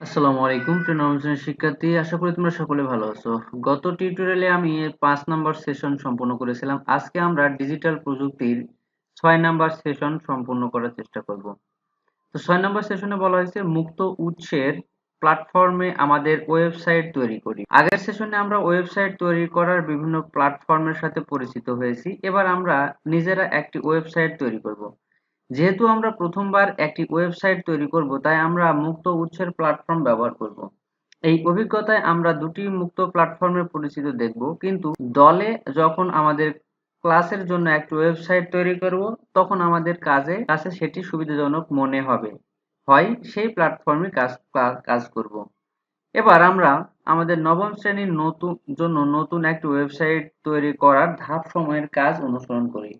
আসসালামু আলাইকুম, প্রিয় শিক্ষার্থী। আশা করি তোমরা সকলে ভালো আছো। গত টিউটোরিয়ালে আমি পাঁচ নাম্বার সেশন সম্পূর্ণ করেছিলাম। আজকে আমরা ডিজিটাল প্রযুক্তির ছয় নাম্বার সেশন সম্পূর্ণ করার চেষ্টা করব। তো ছয় নাম্বার সেশনে বলা হয়েছে, মুক্ত উৎসের প্ল্যাটফর্মে আমাদের ওয়েবসাইট তৈরি করি। আগের সেশনে আমরা ওয়েবসাইট তৈরি করার বিভিন্ন প্ল্যাটফর্মের সাথে পরিচিত হয়েছি। এবার আমরা নিজেরা একটি ওয়েবসাইট তৈরি করব। যেহেতু আমরা প্রথমবার একটি ওয়েবসাইট তৈরি করব, তাই আমরা মুক্ত উৎসের প্ল্যাটফর্ম ব্যবহার করব। এই অভিজ্ঞতায় আমরা দুটি মুক্ত প্ল্যাটফর্মের পরিচিত দেখব, কিন্তু দলে যখন আমাদের ক্লাসের জন্য একটি ওয়েবসাইট তৈরি করব, তখন আমাদের কাজে কাছে সেটি সুবিধাজনক মনে হবে। হয় সেই প্ল্যাটফর্মে কাজ কাজ করব। এবার আমরা আমাদের নবম শ্রেণির নতুন, জন্য নতুন একটি ওয়েবসাইট তৈরি করার ধাপ সময়ের কাজ অনুসরণ করি।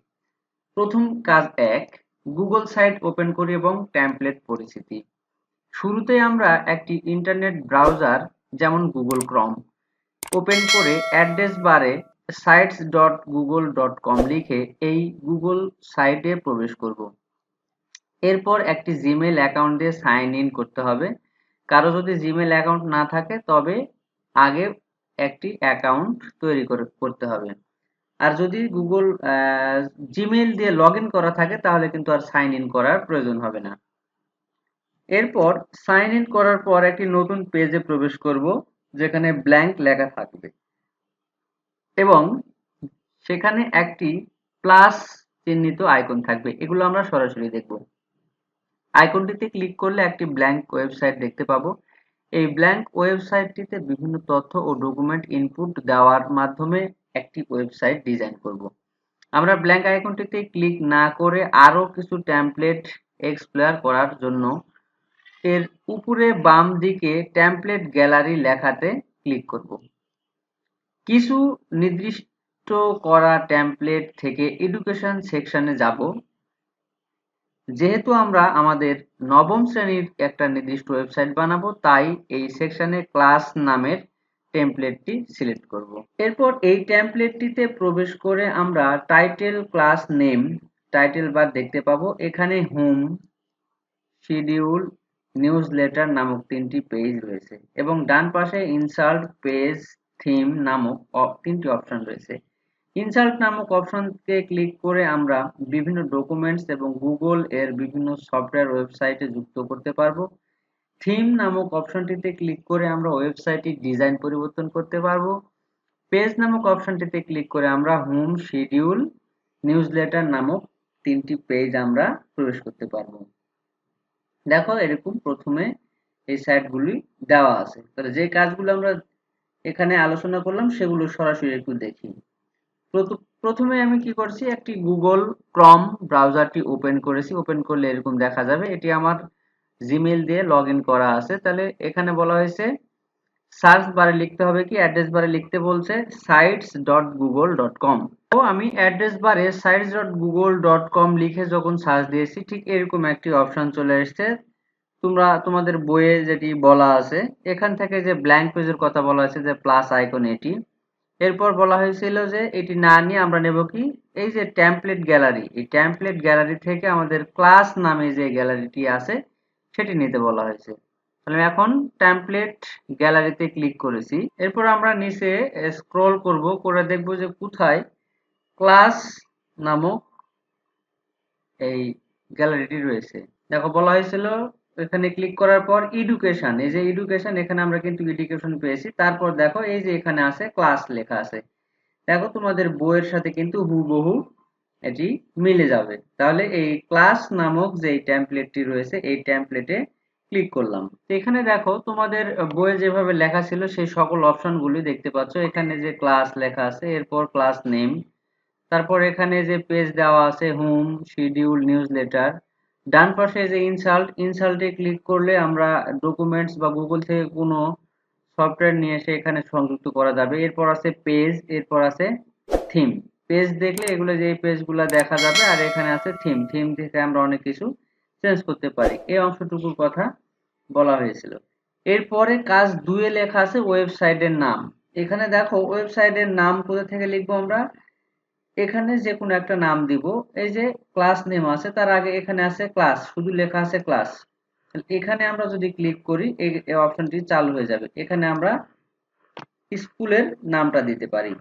প্রথম কাজ এক গুগল সাইট ওপেন করি এবং টেমপ্লেট পরিচিতি। শুরুতে আমরা একটি ইন্টারনেট ব্রাউজার যেমন গুগল ক্রম ওপেন করে অ্যাড্রেস বারে sites dot Google dot com লিখে এই গুগল সাইটে প্রবেশ করব। এরপর একটি জিমেল অ্যাকাউন্ট দিয়ে সাইন ইন করতে হবে। কারও যদি জিমেল অ্যাকাউন্ট না থাকে, তবে আগে একটি অ্যাকাউন্ট তৈরি করতে হবে। আর যদি গুগল জিমেইল দিয়ে লগ করা থাকে, তাহলে কিন্তু আর সাইন ইন করার প্রয়োজন হবে না। এরপর সাইন ইন করার পর একটি নতুন পেজে প্রবেশ করব, যেখানে ব্ল্যাঙ্ক লেখা থাকবে। এবং সেখানে একটি প্লাস চিহ্নিত আইকন থাকবে। এগুলো আমরা সরাসরি দেখব। আইকনটিতে ক্লিক করলে একটি ব্ল্যাঙ্ক ওয়েবসাইট দেখতে পাবো। এই ব্ল্যাঙ্ক ওয়েবসাইটটিতে বিভিন্ন তথ্য ও ডকুমেন্ট ইনপুট দেওয়ার মাধ্যমে একটি ওয়েবসাইট ডিজাইন করব। আমরা ব্ল্যাঙ্ক আইকনটিতে ক্লিক না করে আরও কিছু টেমপ্লেট এক্সপ্লোর করার জন্য এর উপরে বাম দিকে টেমপ্লেট গ্যালারি লেখাতে ক্লিক করব। কিছু নির্দিষ্ট করা টেমপ্লেট থেকে এডুকেশন সেকশনে যাব। যেহেতু আমরা আমাদের নবম শ্রেণির একটা নির্দিষ্ট ওয়েবসাইট বানাবো, তাই এই সেকশনে ক্লাস নামের টেমপ্লেটটি সিলেক্ট করব। এরপর এই টেমপ্লেটটিতে প্রবেশ করে আমরা title class name title bar দেখতে পাবো। এখানে হোম শিডিউল নিউজ লেটার নামক তিনটি পেজ রয়েছে এবং ডান পাশে ইনসাল্ট পেজ থিম নামক তিনটি অপশন রয়েছে। ইনসাল্ট নামক অপশনকে ক্লিক করে আমরা বিভিন্ন ডকুমেন্টস এবং গুগল এর বিভিন্ন সফটওয়্যার ওয়েবসাইটে যুক্ত করতে পারব। থিম নামক অপশনটিতে ক্লিক করে আমরা ওয়েবসাইটের ডিজাইন পরিবর্তন করতে পারব। পেজ নামক অপশনটিতে ক্লিক করে আমরা হোম শিডিউল নিউজলেটার নামক তিনটি পেজ আমরা প্রবেশ করতে পারব। দেখো এরকম প্রথমে এই সাইটগুলি দেওয়া আছে। তাহলে যে কাজগুলো আমরা এখানে আলোচনা করলাম, সেগুলো সরাসরি একটু দেখি। প্রথমে আমি কি করছি, একটি গুগল ক্রম ব্রাউজারটি ওপেন করেছি। ওপেন করলে এরকম দেখা যাবে, এটি আমার জিমেল দিয়ে লগ করা আছে। তাহলে এখানে বলা হয়েছে সার্চ বারে লিখতে হবে কি? অ্যাড্রেস বারে লিখতে বলছে sites dot Google dot com তো আমি অ্যাড্রেস বারে sites dot Google dot com লিখে যখন সার্চ দিয়েছি, ঠিক এরকম একটি অপশন চলে এসছে। তোমরা, তোমাদের বইয়ে যেটি বলা আছে, এখান থেকে যে ব্ল্যাঙ্ক পেজের কথা বলা হয়েছে যে প্লাস আইকন এটি। এরপর বলা হয়েছিল যে এটি না নিয়ে আমরা নেব কি? এই যে ট্যাম্পলেট গ্যালারি এই ট্যাম্পলেট গ্যালারি থেকে আমাদের ক্লাস নামে যে গ্যালারিটি আছে সেটি নিতে বলা হয়েছে। তাহলে এখন টেমপ্লেট গ্যালারিতে ক্লিক করেছি। এরপর আমরা নিচে স্ক্রল করব, করে দেখব যে কোথায় ক্লাস নামক এই গ্যালারিটি রয়েছে। দেখো, বলা হয়েছিল এখানে ক্লিক করার পর এডুকেশন এই যে এডুকেশন এখানে আমরা কিন্তু এডুকেশন পেয়েছি। তারপর দেখো, এই যে এখানে আছে ক্লাস লেখা আছে। দেখো, তোমাদের বইয়ের সাথে কিন্তু হুবহু এটি মিলে যাবে। তাহলে এই ক্লাস নামক যে টেমপ্লেটটি রয়েছে, এই টেমপ্লেটে ক্লিক করলাম। তো এখানে দেখো, তোমাদের বইয়ে যেভাবে লেখা ছিল, সেই সকল অপশনগুলি দেখতে পাচ্ছ। এখানে যে ক্লাস লেখা আছে, এরপর ক্লাস নেম তারপর এখানে যে পেজ দেওয়া আছে হোম শিডিউল নিউজ লেটার ডান পাশে যে ইনসাল্ট ইনসাল্টে ক্লিক করলে আমরা ডকুমেন্টস বা গুগল থেকে কোনো সফটওয়্যার নিয়ে এসে এখানে সংযুক্ত করা যাবে। এরপর আছে পেজ এরপর আছে থিম পেজ দেখলে এগুলো যে পেজগুলো দেখা যাবে, আর এখানে আছে থিম থিম থেকে আমরা অনেক কিছু চেঞ্জ করতে পারি। এই অংশটুকুর কথা বলা হয়েছিল। এরপরে কাজ দুয়ে লেখা আছে ওয়েবসাইটের নাম। এখানে দেখো ওয়েবসাইটের নাম কোথা থেকে লিখব আমরা? এখানে যে কোনো একটা নাম দিব। এই যে ক্লাস নেম আছে, তার আগে এখানে আছে ক্লাস শুধু লেখা আছে ক্লাস এখানে আমরা যদি ক্লিক করি, এই অপশনটি চালু হয়ে যাবে। এখানে আমরা স্কুলের নামটা দিতে পারি।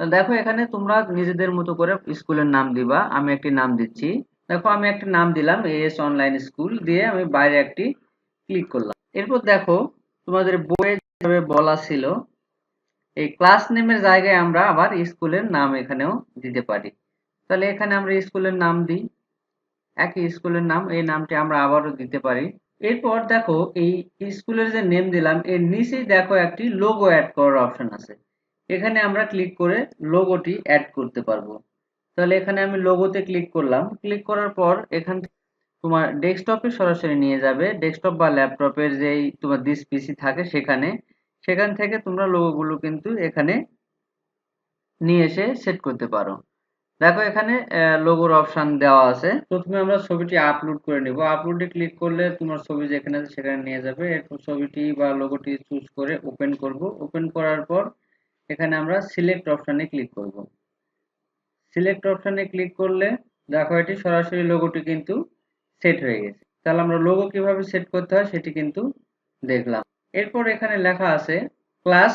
দেখো, এখানে তোমরা নিজেদের মতো করে স্কুলের নাম দিবা। আমি একটি নাম দিচ্ছি। দেখো, আমি একটা নাম দিলাম এএস অনলাইন স্কুল দিয়ে আমি বাইরে একটি ক্লিক করলাম। এরপর দেখো, তোমাদের বইয়ে যেভাবে বলা ছিল, এই ক্লাস নেমের জায়গায় আমরা আবার স্কুলের নাম এখানেও দিতে পারি। তাহলে এখানে আমরা স্কুলের নাম দিই। একই স্কুলের নাম, এই নামটি আমরা আবারও দিতে পারি। এরপর দেখো, এই স্কুলের যে নেম দিলাম, এর নিচেই দেখো একটি লোগো অ্যাড করার অপশন আছে। এখানে আমরা ক্লিক করে লোগোটি অ্যাড করতে পারব। তাহলে এখানে আমি লোগোতে ক্লিক করলাম। ক্লিক করার পর এখান তোমার ডেস্কটপে সরাসরি নিয়ে যাবে। ডেস্কটপ বা ল্যাপটপের যেই তোমার দিস পিসি থাকে সেখানে। সেখান থেকে তোমরা লোগোগুলো কিন্তু এখানে নিয়ে এসে সেট করতে পারো। দেখো এখানে লোগোর অপশন দেওয়া আছে। প্রথমে আমরা ছবিটি আপলোড করে নিব। আপলোডে ক্লিক করলে তোমার ছবি যেখানে আছে সেখানে নিয়ে যাবে। এরপর ছবিটি বা লোগোটি চুজ করে ওপেন করব। ওপেন করার পর এখানে আমরা সিলেক্ট অপশানে ক্লিক করব। সিলেক্ট অপশানে ক্লিক করলে দেখো এটি সরাসরি লোগোটি কিন্তু সেট হয়ে গেছে। তাহলে আমরা লোগো কীভাবে সেট করতে হয় সেটি কিন্তু দেখলাম। এরপর এখানে লেখা আছে ক্লাস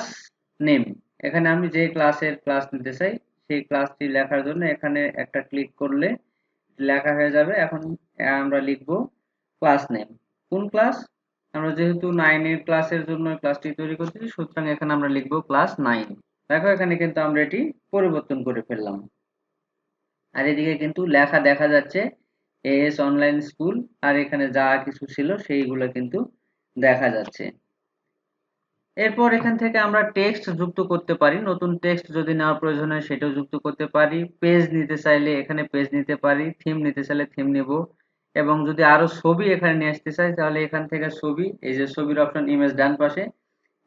নেম এখানে আমি যে ক্লাসের ক্লাস নিতে চাই, সেই ক্লাসটি লেখার জন্য এখানে একটা ক্লিক করলে লেখা হয়ে যাবে। এখন আমরা লিখব ক্লাস নেম কোন ক্লাস আমরা যেহেতু নাইনের ক্লাসের জন্য ক্লাসটি তৈরি করতেছি, সুতরাং এখানে আমরা লিখব ক্লাস নাইন দেখো, এখানে কিন্তু আমরা এটি পরিবর্তন করে ফেললাম। আর এদিকে কিন্তু লেখা দেখা যাচ্ছে এএস অনলাইন স্কুল আর এখানে যা কিছু ছিল সেইগুলো কিন্তু দেখা যাচ্ছে। এরপর এখান থেকে আমরা টেক্সট যুক্ত করতে পারি। নতুন টেক্সট যদি নেওয়ার প্রয়োজন হয়, সেটাও যুক্ত করতে পারি। পেজ নিতে চাইলে এখানে পেজ নিতে পারি। থিম নিতে চাইলে থিম নেব। এবং যদি আরও ছবি এখানে নিয়ে আসতে চাই, তাহলে এখান থেকে ছবি, এই যে ছবির অপশন ইমেজ ডান পাশে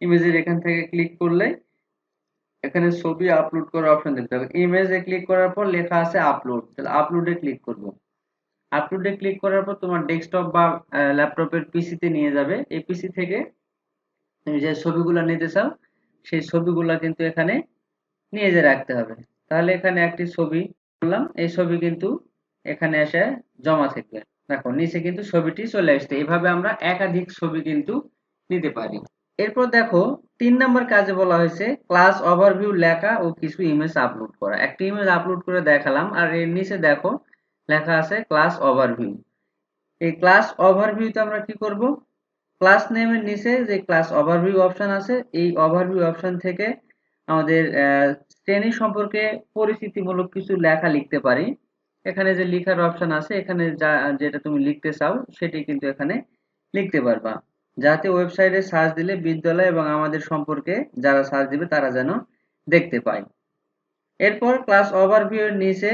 ইমেজের এখান থেকে ক্লিক করলে এখানে ছবি আপলোড করার অপশন দেখতে হবে। ইমেজে ক্লিক করার পর লেখা আছে আপলোড তাহলে আপলোডে ক্লিক করব। আপলোডে ক্লিক করার পর তোমার ডেস্কটপ বা ল্যাপটপের পিসিতে নিয়ে যাবে। এই পিসি থেকে তুমি যে ছবিগুলো নিতে চাও, সেই ছবিগুলো কিন্তু এখানে নিয়ে যে রাখতে হবে। তাহলে এখানে একটি ছবি করলাম, এই ছবি কিন্তু এখানে এসে জমা থাকবে। দেখো, নিচে কিন্তু ছবিটি চলে আসছে। এভাবে আমরা একাধিক ছবি কিন্তু নিতে পারি। এরপর দেখো, তিন নম্বর কাজে বলা হয়েছে ক্লাস ওভারভিউ লেখা ও কিছু ইমেজ আপলোড করা। একটি ইমেজ আপলোড করে দেখালাম, আর এর নিচে দেখো, লেখা আছে ক্লাস ওভারভিউ এই ক্লাস ওভারভিউতে আমরা কি করব? ক্লাস নেমের নিচে যে ক্লাস ওভারভিউ অপশন আছে, এই ওভারভিউ অপশন থেকে আমাদের শ্রেণি সম্পর্কে পরিচিতিমূলক কিছু লেখা লিখতে পারি। এখানে যে লেখার অপশন আছে, এখানে যা, যেটা তুমি লিখতে চাও, সেটি কিন্তু এখানে লিখতে পারবা। যাতে ওয়েবসাইটে সার্চ দিলে বিদ্যালয় এবং আমাদের সম্পর্কে যারা সার্চ দিবে, তারা যেন দেখতে পায়। এরপর ক্লাস ওভারভিউ এর নিচে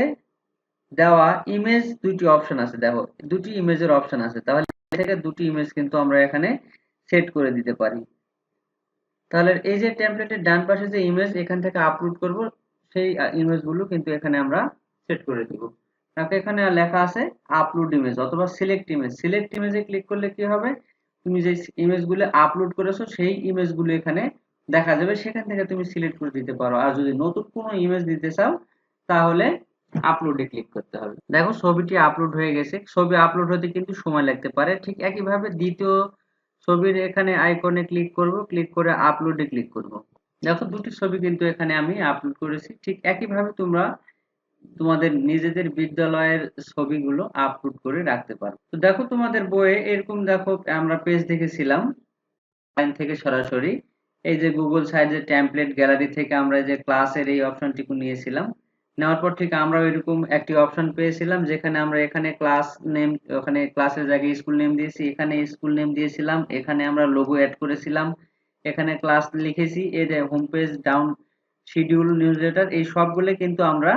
দেওয়া ইমেজ দুটি অপশন আছে। দেখো, দুটি ইমেজের অপশন আছে। তাহলে থেকে দুটি ইমেজ কিন্তু আমরা এখানে সেট করে দিতে পারি। তাহলে এই যে টেমপ্লেটের ডান পাশে যে ইমেজ এখান থেকে আপলোড করব, সেই ইমেজগুলো কিন্তু এখানে আমরা সেট করে দিব। তাকে এখানে লেখা আছে আপলোড ইমেজ অথবা সিলেক্ট ইমেজ সিলেক্ট ইমেজে ক্লিক করলে কি হবে? তুমি যে ইমেজগুলো আপলোড করেছ, সেই ইমেজগুলো এখানে দেখা যাবে। সেখান থেকে তুমি সিলেক্ট করে দিতে পারো। আর যদি নতুন কোনো ইমেজ দিতে চাও, তাহলে আপলোডে ক্লিক করতে হবে। দেখো ছবিটি আপলোড হয়ে গেছে। ছবি আপলোড হতে কিন্তু সময় লাগতে পারে। ঠিক একইভাবে দ্বিতীয় ছবির এখানে আইকনে ক্লিক করব। ক্লিক করে আপলোডে ক্লিক করব। দেখো দুটি ছবি কিন্তু এখানে আমি আপলোড করেছি। ঠিক একইভাবে তোমরা তোমাদের নিজেদের বিদ্যালয়ের ছবিগুলো আপলোড করে রাখতে পারো। তো দেখো তোমাদের বইয়ে এরকম দেখো, আমরা পেজ দেখেছিলাম থেকে সরাসরি। এই যে গুগল সাইডের ট্যাম্পলেট গ্যালারি থেকে আমরা যে ক্লাসের এই অপশনটিকে নিয়েছিলাম। নেওয়ার পর ঠিক আমরা এরকম একটি অপশন পেয়েছিলাম, যেখানে আমরা এখানে ক্লাস নেম ওখানে ক্লাসের জায়গায় স্কুল নেম দিয়েছি, এখানে স্কুল নেম দিয়েছিলাম, এখানে আমরা লোগো অ্যাড করেছিলাম, এখানে ক্লাস লিখেছি, এই যে home page down schedule newsletter এই সবগুলো কিন্তু আমরা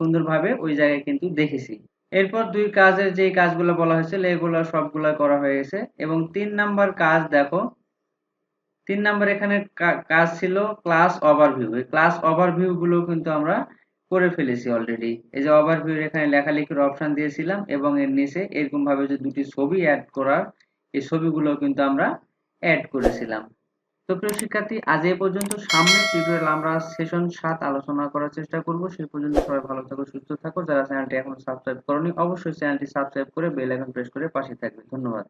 সুন্দরভাবে ওই জায়গায় কিন্তু দেখেছি। এরপর দুই কাজের যে কাজগুলো বলা হয়েছিল এগুলো সবগুলো করা হয়ে গেছে। এবং তিন নাম্বার কাজ দেখো, তিন নাম্বার এখানে কাজ ছিল ক্লাস ওভারভিউ এই ক্লাস ওভারভিউ গুলো কিন্তু আমরা করে ফেলেছি অলরেডি এই যে ওভারভিউ এখানে লেখালেখির অপশন দিয়েছিলাম এবং এর নিচে এরকম ভাবে যে দুটি ছবি অ্যাড করার, এই ছবিগুলো কিন্তু আমরা অ্যাড করেছিলাম। তো প্রিয় শিক্ষার্থী, আজ এ পর্যন্ত সামনে টিউটোরিয়াল আমরা সেশন সাত আলোচনা করার চেষ্টা করব। সেই পর্যন্ত সবাই ভালো থাকো, সুস্থ থাকো। যারা চ্যানেলটি এখন সাবস্ক্রাইব করনি, অবশ্যই চ্যানেলটি সাবস্ক্রাইব করে বেল আইকন প্রেস করে পাশে থাকবে। ধন্যবাদ।